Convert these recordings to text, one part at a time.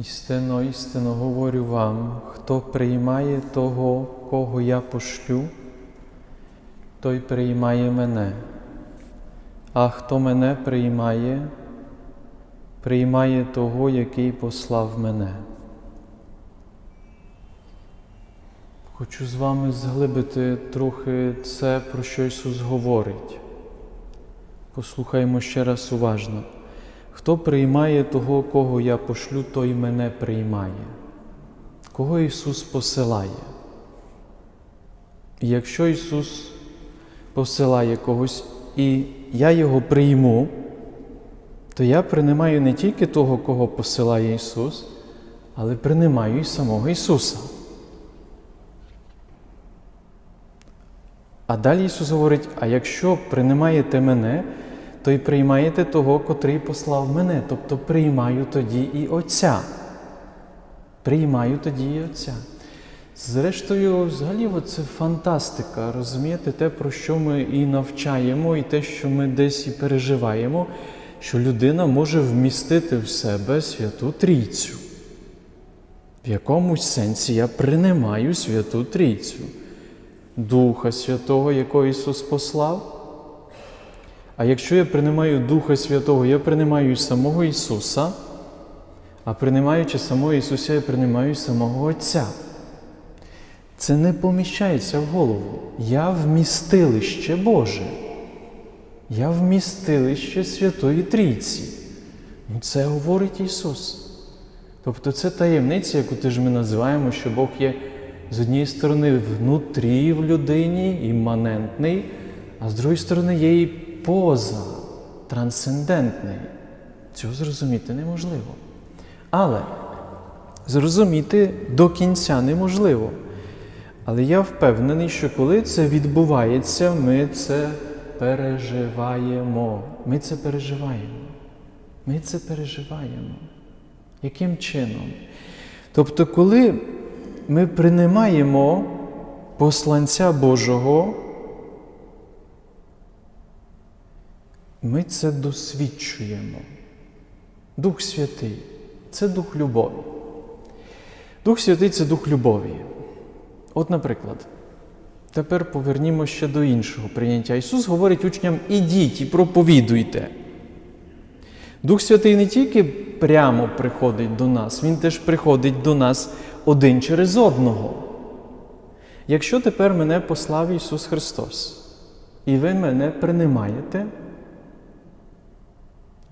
Істинно, істинно говорю вам, хто приймає того, кого я пошлю, той приймає мене, а хто мене приймає, приймає того, який послав мене. Хочу з вами зглибити трохи це, про що Ісус говорить. Послухаймо ще раз уважно. Хто приймає того, кого я пошлю, той мене приймає. Кого Ісус посилає? І якщо Ісус посилає когось, і я Його прийму, то я приймаю не тільки того, кого посилає Ісус, але приймаю і самого Ісуса. А далі Ісус говорить: а якщо приймаєте мене, то й приймаєте того, котрий послав мене, тобто приймаю тоді і Отця. Приймаю тоді і Отця. Зрештою, взагалі, це фантастика, розумієте, те, про що ми і навчаємо, і те, що ми десь і переживаємо, що людина може вмістити в себе Святу Трійцю. В якомусь сенсі я приймаю Святу Трійцю. Духа Святого, якого Ісус послав. А якщо я приймаю Духа Святого, я приймаю самого Ісуса, а приймаючи самого Ісуса, я приймаю самого Отця. Це не поміщається в голову. Я вмістилище Боже. Я вмістилище Святої Трійці. Ну, Це говорить Ісус. Тобто це таємниця, яку теж ми називаємо, що Бог є з однієї сторони внутрі в людині, імманентний, а з другої сторони є і поза, трансцендентний. Цього зрозуміти неможливо. Але зрозуміти до кінця неможливо. Але я впевнений, що коли це відбувається, ми це переживаємо. Ми це переживаємо. Ми це переживаємо. Яким чином? Тобто, коли ми приймаємо посланця Божого, ми це досвідчуємо. Дух Святий це дух любові. Дух Святий це дух любові. От, наприклад, тепер повернімо ще до іншого прийняття. Ісус говорить учням: ідіть і проповідуйте. Дух Святий не тільки прямо приходить до нас, Він теж приходить до нас один через одного. Якщо тепер мене послав Ісус Христос, і ви мене приймаєте,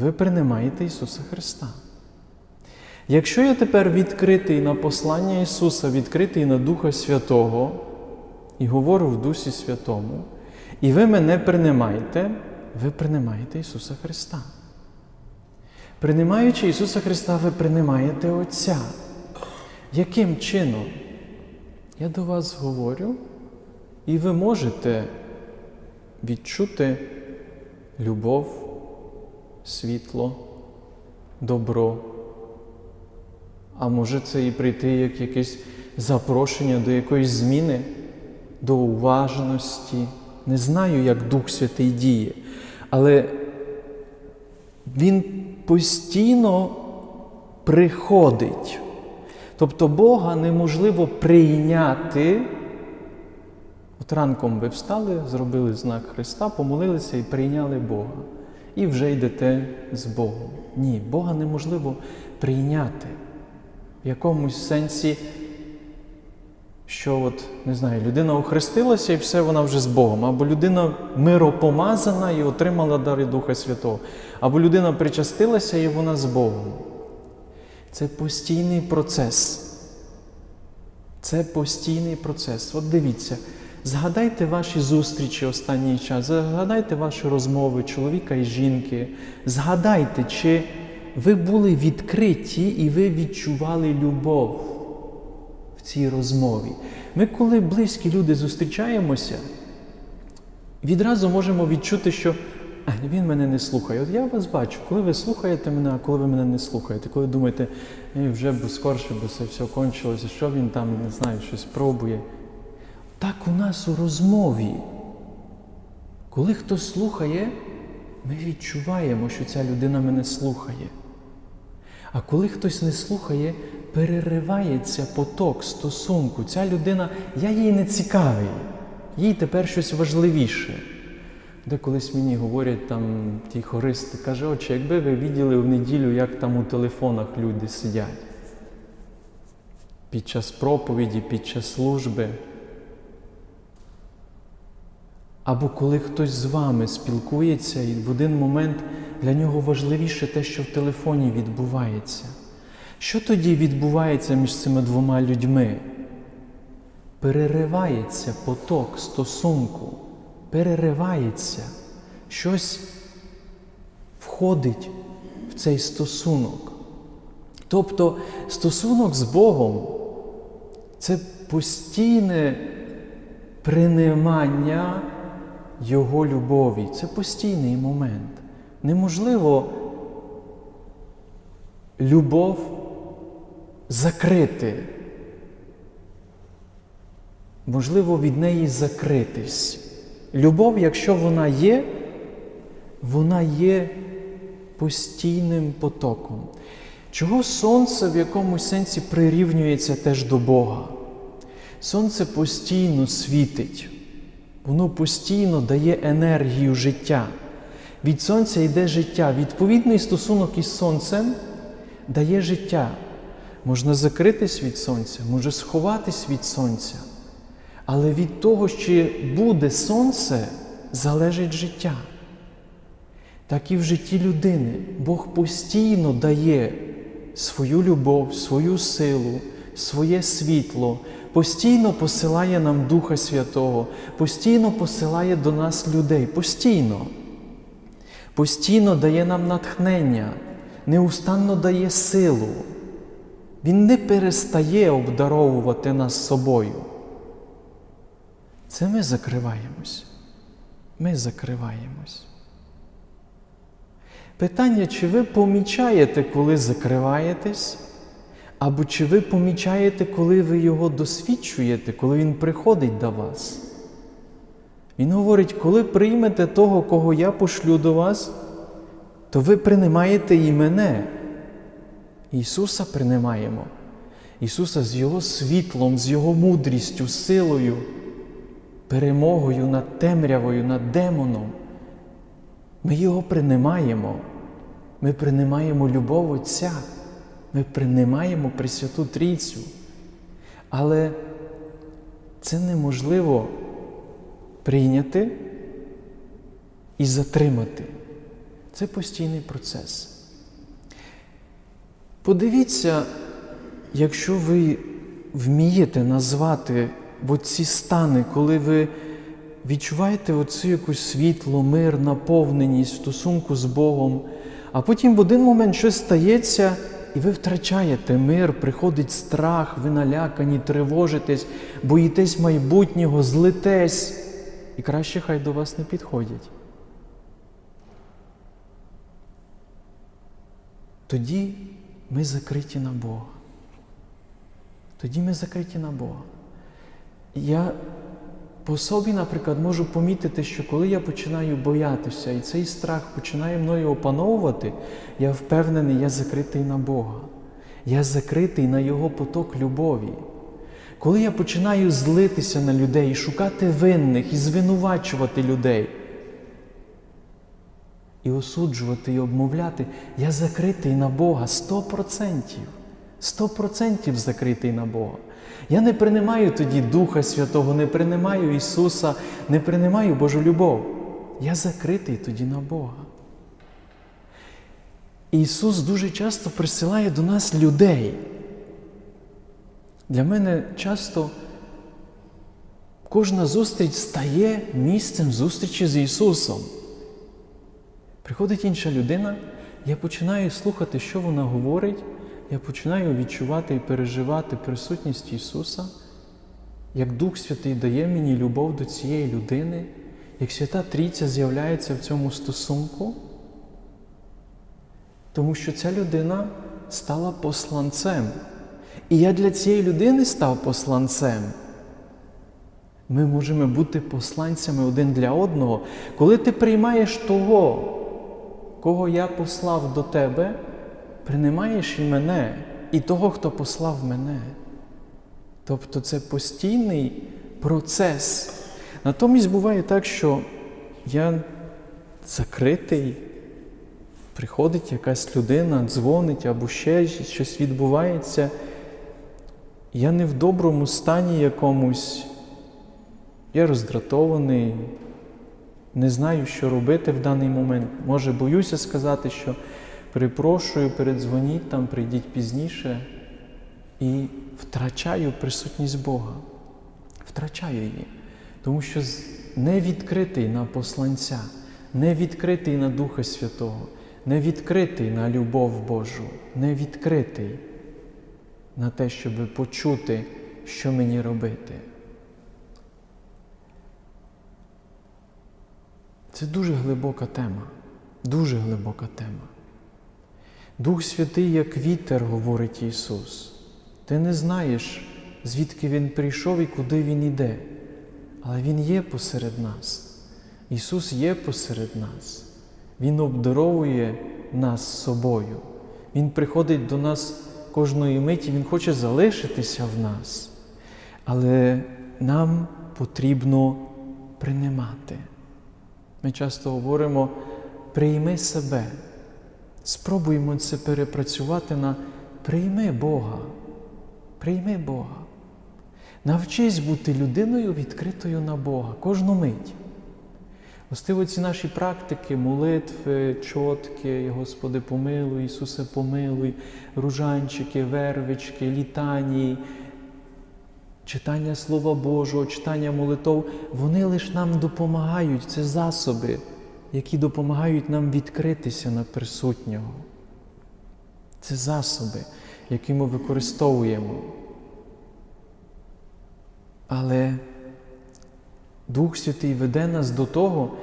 ви приймаєте Ісуса Христа. Якщо я тепер відкритий на послання Ісуса, відкритий на Духа Святого і говорю в Дусі Святому, і ви мене приймаєте, ви приймаєте Ісуса Христа. Приймаючи Ісуса Христа, ви приймаєте Отця. Яким чином? Я до вас говорю, і ви можете відчути любов, світло, добро. А може це і прийти як якесь запрошення до якоїсь зміни, до уважності. Не знаю, як Дух Святий діє, але Він постійно приходить. Тобто Бога неможливо прийняти. От ранком ви встали, зробили знак Христа, помолилися і прийняли Бога. І вже йдете з Богом. Ні, Бога неможливо прийняти. В якомусь сенсі, що от, не знаю, людина охрестилася і все вона вже з Богом, або людина миропомазана і отримала дари Духа Святого, або людина причастилася і вона з Богом. Це постійний процес. Це постійний процес. От дивіться, згадайте ваші зустрічі останній час, згадайте ваші розмови чоловіка і жінки. Згадайте, чи ви були відкриті і ви відчували любов в цій розмові. Ми, коли близькі люди зустрічаємося, відразу можемо відчути, що він мене не слухає. От я вас бачу, коли ви слухаєте мене, а коли ви мене не слухаєте, коли думаєте, вже б скорше б це все кончилося, що він там, не знаю, щось пробує. Так у нас у розмові. Коли хтось слухає, ми відчуваємо, що ця людина мене слухає. А коли хтось не слухає, переривається поток стосунку. Ця людина, я їй не цікавий, їй тепер щось важливіше. Де колись мені говорять там ті хористи, каже, отче, якби ви виділи в неділю, як там у телефонах люди сидять. Під час проповіді, під час служби. Або коли хтось з вами спілкується, і в один момент для нього важливіше те, що в телефоні відбувається. Що тоді відбувається між цими двома людьми? Переривається поток стосунку, переривається, щось входить в цей стосунок. Тобто стосунок з Богом це постійне принимання Його любові. Це постійний момент. Неможливо любов закрити. Можливо, від неї закритись. Любов, якщо вона є, вона є постійним потоком. Чого сонце в якомусь сенсі прирівнюється теж до Бога? Сонце постійно світить, воно постійно дає енергію життя. Від сонця йде життя. Відповідний стосунок із сонцем дає життя. Можна закритись від сонця, може сховатись від сонця. Але від того, що буде сонце, залежить життя. Так і в житті людини Бог постійно дає свою любов, свою силу, своє світло, постійно посилає нам Духа Святого, постійно посилає до нас людей, постійно. Постійно дає нам натхнення, неустанно дає силу. Він не перестає обдаровувати нас собою. Це ми закриваємось. Ми закриваємось. Питання, чи ви помічаєте, коли закриваєтесь, або чи ви помічаєте, коли ви його досвідчуєте, коли він приходить до вас? Він говорить, коли приймете того, кого я пошлю до вас, то ви приймаєте і мене. Ісуса приймаємо. Ісуса з Його світлом, з Його мудрістю, силою, перемогою над темрявою, над демоном. Ми Його приймаємо. Ми приймаємо любов Отця, ми приймаємо Пресвяту Трійцю. Але це неможливо прийняти і затримати. Це постійний процес. Подивіться, якщо ви вмієте назвати ці стани, коли ви відчуваєте оцю якусь світло, мир, наповненість стосунку з Богом, а потім в один момент щось стається, і ви втрачаєте мир, приходить страх, ви налякані, тривожитесь, боїтесь майбутнього, злитесь, і краще хай до вас не підходять. Тоді ми закриті на Бога. Тоді ми закриті на Бога. Я по собі, наприклад, можу помітити, що коли я починаю боятися, і цей страх починає мною опановувати, я впевнений, я закритий на Бога. Я закритий на Його поток любові. Коли я починаю злитися на людей, шукати винних і звинувачувати людей, і осуджувати і обмовляти, я закритий на Бога сто процентів. Сто процентів закритий на Бога. Я не приймаю тоді Духа Святого, не приймаю Ісуса, не приймаю Божу любов. Я закритий тоді на Бога. Ісус дуже часто присилає до нас людей. Для мене часто кожна зустріч стає місцем зустрічі з Ісусом. Приходить інша людина, я починаю слухати, що вона говорить, я починаю відчувати і переживати присутність Ісуса, як Дух Святий дає мені любов до цієї людини, як Свята Трійця з'являється в цьому стосунку, тому що ця людина стала посланцем. І я для цієї людини став посланцем. Ми можемо бути посланцями один для одного, коли ти приймаєш того, кого я послав до тебе, приймаєш і мене, і того, хто послав мене. Тобто це постійний процес. Натомість буває так, що я закритий, приходить якась людина, дзвонить або ще щось відбувається. Я не в доброму стані якомусь, я роздратований, не знаю, що робити в даний момент. Може, боюся сказати, що перепрошую, передзвоніть там, прийдіть пізніше і втрачаю присутність Бога. Втрачаю її. Тому що не відкритий на посланця, не відкритий на Духа Святого, не відкритий на любов Божу, не відкритий на те, щоб почути, що мені робити. Це дуже глибока тема, дуже глибока тема. Дух Святий, як вітер, говорить Ісус. Ти не знаєш, звідки Він прийшов і куди Він іде, але Він є посеред нас. Ісус є посеред нас. Він обдаровує нас собою. Він приходить до нас кожної миті, Він хоче залишитися в нас. Але нам потрібно приймати. Ми часто говоримо: прийми себе. Спробуємо це перепрацювати на прийми Бога. Прийми Бога. Навчись бути людиною відкритою на Бога кожну мить. Властиво ці наші практики, молитви, чотки, Господи, помилуй, Ісусе, помилуй, ружанчики, вервички, літанії, читання Слова Божого, читання молитов, вони лише нам допомагають, це засоби, які допомагають нам відкритися на присутнього. Це засоби, які ми використовуємо. Але Дух Святий веде нас до того,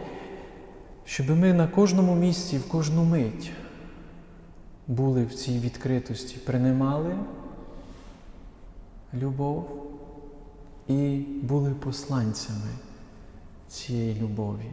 щоб ми на кожному місці, в кожну мить були в цій відкритості, приймали любов і були посланцями цієї любові.